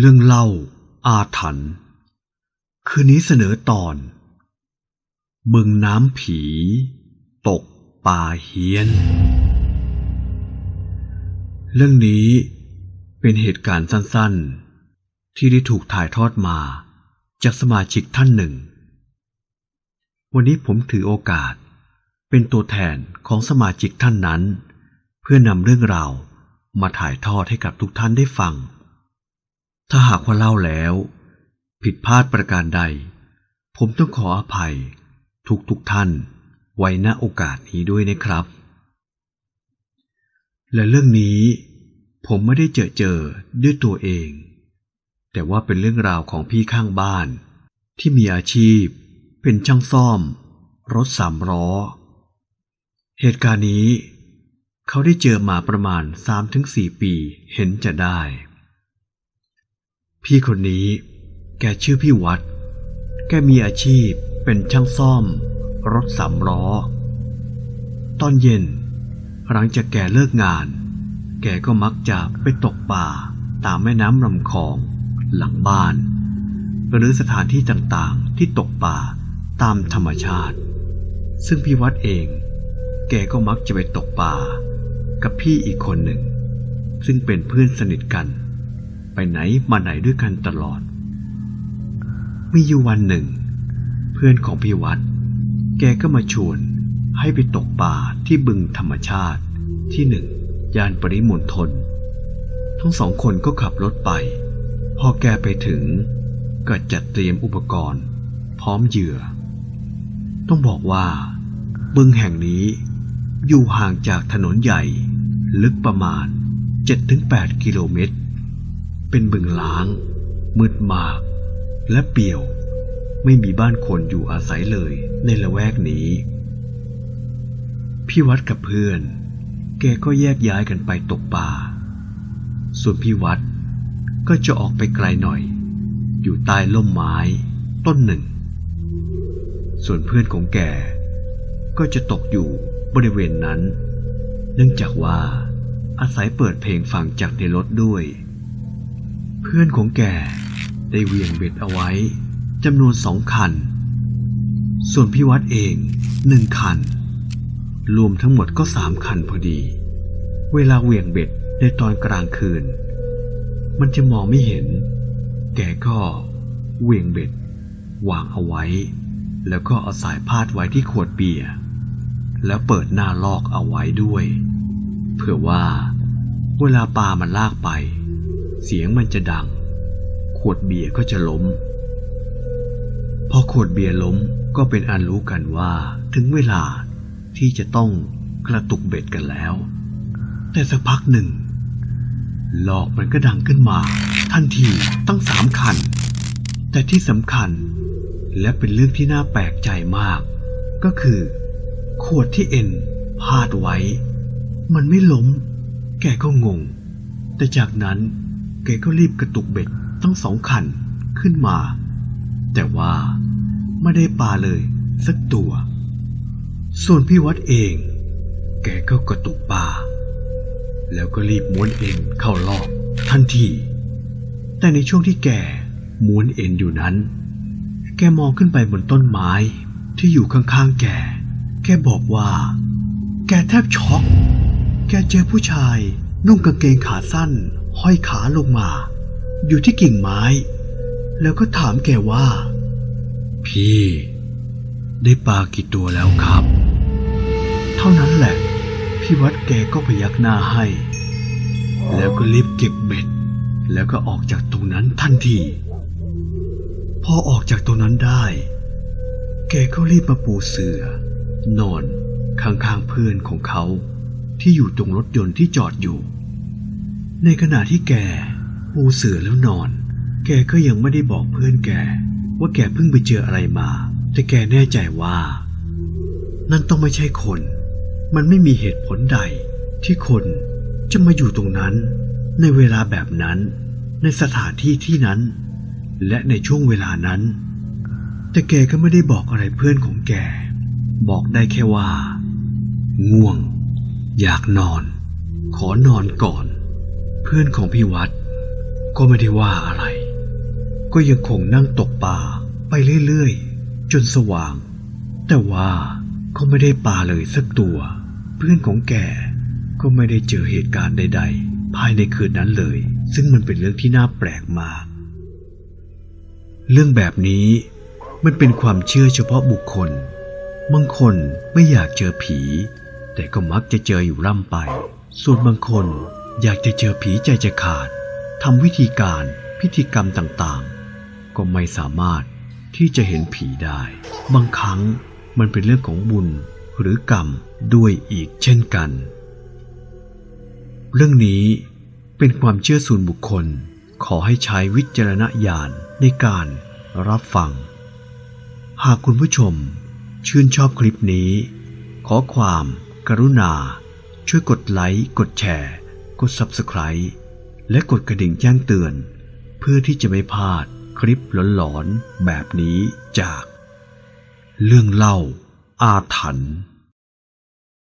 เรื่องเล่า อาถรรพ์คืนนี้เสนอตอน บึงน้ำผี ตกป่าเฮียน เรื่องนี้เป็นเหตุการณ์สั้นๆ ที่ได้ถูกถ่ายทอดมาจากสมาชิกท่านหนึ่ง วันนี้ผมถือโอกาสเป็นตัวแทนของสมาชิกท่านนั้น เพื่อนำเรื่องราวมาถ่ายทอดให้กับทุกท่านได้ฟัง ถ้าหากว่าเล่าแล้ว ผิดพลาดประการใด ผมต้องขออภัย ทุกทุกท่าน ไว้ณโอกาสนี้ด้วยนะครับ และเรื่องนี้ผมไม่ได้เจอเจอด้วยตัวเอง แต่ว่าเป็นเรื่องราวของพี่ข้างบ้าน ที่มีอาชีพ เป็นช่างซ่อม รถสามล้อ เหตุการณ์นี้ เขาได้เจอมาประมาณ 3-4 ปีเห็นจะได้ พี่คนนี้ แกชื่อพี่วัด แกมีอาชีพเป็นช่างซ่อม รถสามล้อ ตอนเย็น หลังจากแกเลิกงาน แกก็มักจะไปตกป่าตามแม่น้ำลำคลองหลังบ้าน หรือสถานที่ต่างๆที่ตกป่าตามธรรมชาติ ซึ่งพี่วัดเอง แกก็มักจะไปตกป่า กับพี่อีกคนหนึ่ง ซึ่งเป็นเพื่อนสนิทกัน ไปไหนมาไหนด้วยกันตลอด มีอยู่วันหนึ่ง เพื่อนของพี่วัด แกก็มาชวนให้ไปตกป่าที่บึงธรรมชาติที่หนึ่งย่านปริมณฑลทั้งสองคนก็ขับรถไป พอแกไปถึง ก็จัดเตรียมอุปกรณ์ พร้อมเหยื่อ ต้องบอกว่า บึงแห่งนี้ อยู่ห่างจากถนนใหญ่ ลึกประมาณ 7-8 กิโลเมตร เป็นบึงล้าง มืดมาก และเปี่ยว ไม่มีบ้านคนอยู่อาศัยเลยในละแวกนี้ พี่วัดกับเพื่อน แกก็แยกย้ายกันไปตกป่า ส่วนพี่วัดก็จะออกไปไกลหน่อย อยู่ใต้ล่มไม้ต้นหนึ่ง ส่วนเพื่อนของแกก็จะตกอยู่บริเวณนั้น เนื่องจากว่าอาศัยเปิดเพลงฟังจากในรถด้วย เพื่อนของแกได้เวียงเบ็ดเอาไว้จำนวนสองคัน ส่วนพี่วัดเองหนึ่งคัน รวมทั้งหมดก็สามคันพอดี เวลาเวียงเบ็ดในตอนกลางคืน มันจะมองไม่เห็น แกก็เวียงเบ็ด วางเอาไว้ แล้วก็เอาสายพาดไว้ที่ขวดเบียร์แล้วเปิดหน้าลอกเอาไว้ด้วยเพื่อว่า เวลาปลามันลากไป เสียงมันจะดัง ขวดเบียร์ก็จะล้ม พอขวดเบียร์ล้มก็เป็นอันรู้กันว่าถึงเวลาที่จะต้องกระตุกเบ็ดกันแล้ว แต่สักพักหนึ่งหลอกมันก็ดังขึ้นมา ทันทีตั้งสามคัน แต่ที่สำคัญ และเป็นเรื่องที่น่าแปลกใจมาก ก็คือ ขวดที่เอ็นพาดไว้ มันไม่ล้ม แกก็งง แต่จากนั้น แกก็รีบกระตุกเบ็ดทั้งสองคันขึ้นมา แต่ว่าไม่ได้ปลาเลยสักตัว ส่วนพี่วัดเอง แกก็กระตุกปลาแล้วก็รีบม้วนเอ็นเข้ารอบทันที แต่ในช่วงที่แกม้วนเอ็นอยู่นั้น แกมองขึ้นไปบนต้นไม้ที่อยู่ข้างๆแก แกบอกว่า แกแทบช็อก แกเจอผู้ชายนุ่งกางเกงขาสั้น ห้อยขาลงมา อยู่ที่กิ่งไม้ แล้วก็ถามแกว่า พี่ ได้ปลากี่ตัวแล้วครับ เท่านั้นแหละ พี่วัดแกก็พยักหน้าให้ แล้วก็รีบเก็บเบ็ด แล้วก็ออกจากตรงนั้นทันทีพอออกจากตรงนั้นได้ แกก็รีบมาปูเสือ นอนข้างๆเพื่อนของเขาที่อยู่ตรงรถยนต์ที่จอดอยู่ ในขณะที่แกปูเสือแล้วนอน แกก็ยังไม่ได้บอกเพื่อนแก ว่าแกเพิ่งไปเจออะไรมา แต่แกแน่ใจว่า นั่นต้องไม่ใช่คน มันไม่มีเหตุผลใด ที่คนจะมาอยู่ตรงนั้น ในเวลาแบบนั้น ในสถานที่ที่นั้น และในช่วงเวลานั้น แต่แกก็ไม่ได้บอกอะไรเพื่อนของแก บอกได้แค่ว่า ง่วง อยากนอน ขอนอนก่อน เพื่อนของพี่วัด ก็ไม่ได้ว่าอะไร ก็ยังคงนั่งตกปลาไปเรื่อยๆ จนสว่าง แต่ว่าก็ไม่ได้ปลาเลยสักตัว เพื่อนของแกก็ไม่ได้เจอเหตุการณ์ใด ๆ ภายในคืนนั้นเลย ซึ่งมันเป็นเรื่องที่น่าแปลกมาก เรื่องแบบนี้มันเป็นความเชื่อเฉพาะบุคคลบางคนไม่อยากเจอผี แต่ก็มักจะเจออยู่ร่ำไป ส่วนบางคน อยากจะเจอผีใจจะขาดทำวิธีการพิธีกรรมต่างๆ ก็ไม่สามารถที่จะเห็นผีได้ บางครั้งมันเป็นเรื่องของบุญหรือกรรมด้วยอีกเช่นกัน เรื่องนี้เป็นความเชื่อส่วนบุคคล ขอให้ใช้วิจารณญาณในการรับฟัง หากคุณผู้ชมชื่นชอบคลิปนี้ ขอความกรุณา ช่วยกดไลค์ กดแชร์ กด Subscribe และกดกระดิ่งแจ้งเตือน เพื่อที่จะไม่พลาดคลิปหลอนๆแบบนี้จาก เรื่องเล่าอาถรรพ์